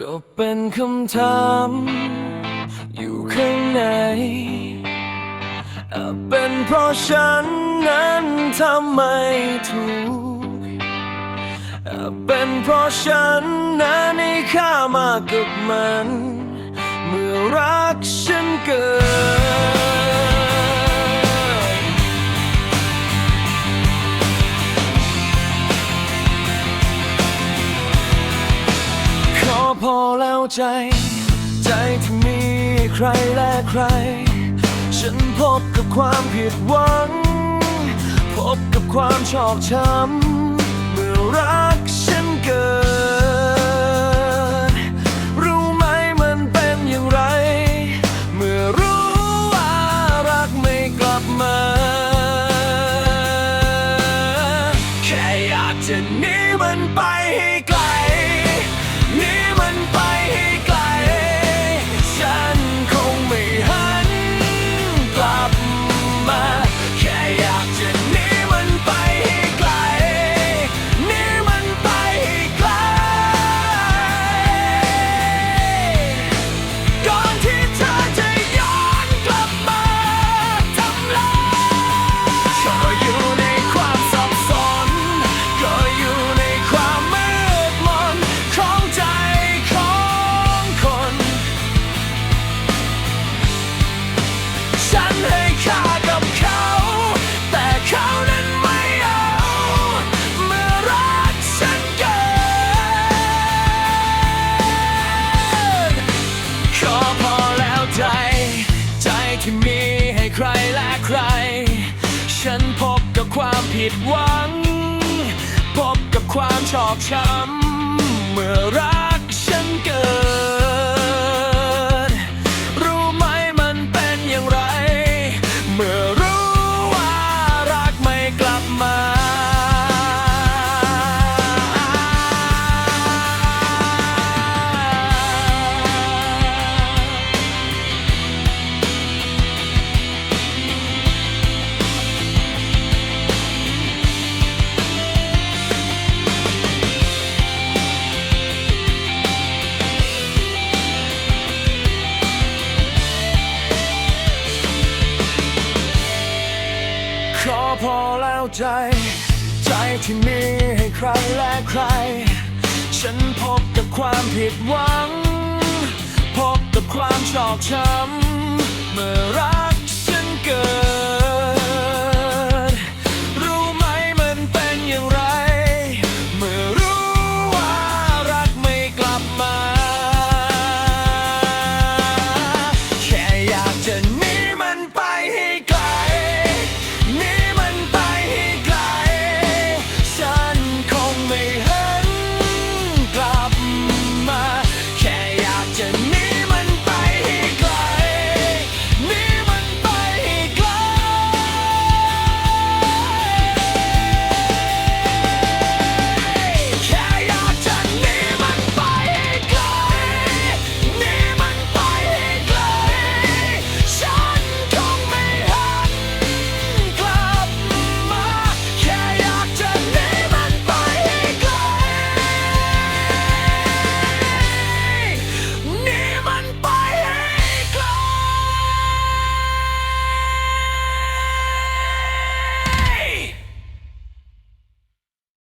ก็เป็นคำถาม อยู่ข้างในอาจเป็นเพราะฉันนั้นทำไม่ถูกอาจเป็นเพราะฉันนั้นให้ค่ามากกับมัน เมื่อรักฉันเกิน พอแล้วใจ ใจที่มีใครและใคร ฉันพบกับความผิดหวัง พบกับความชอกช้ำเมื่อรักฉันเกิด ผิดหวัง พบกับความชอกช้ำเมื่อรักฉันเกิด ใจ ใจที่มีให้ใครและใคร ฉันพบกับความผิดหวัง พบกับความชอกช้ำ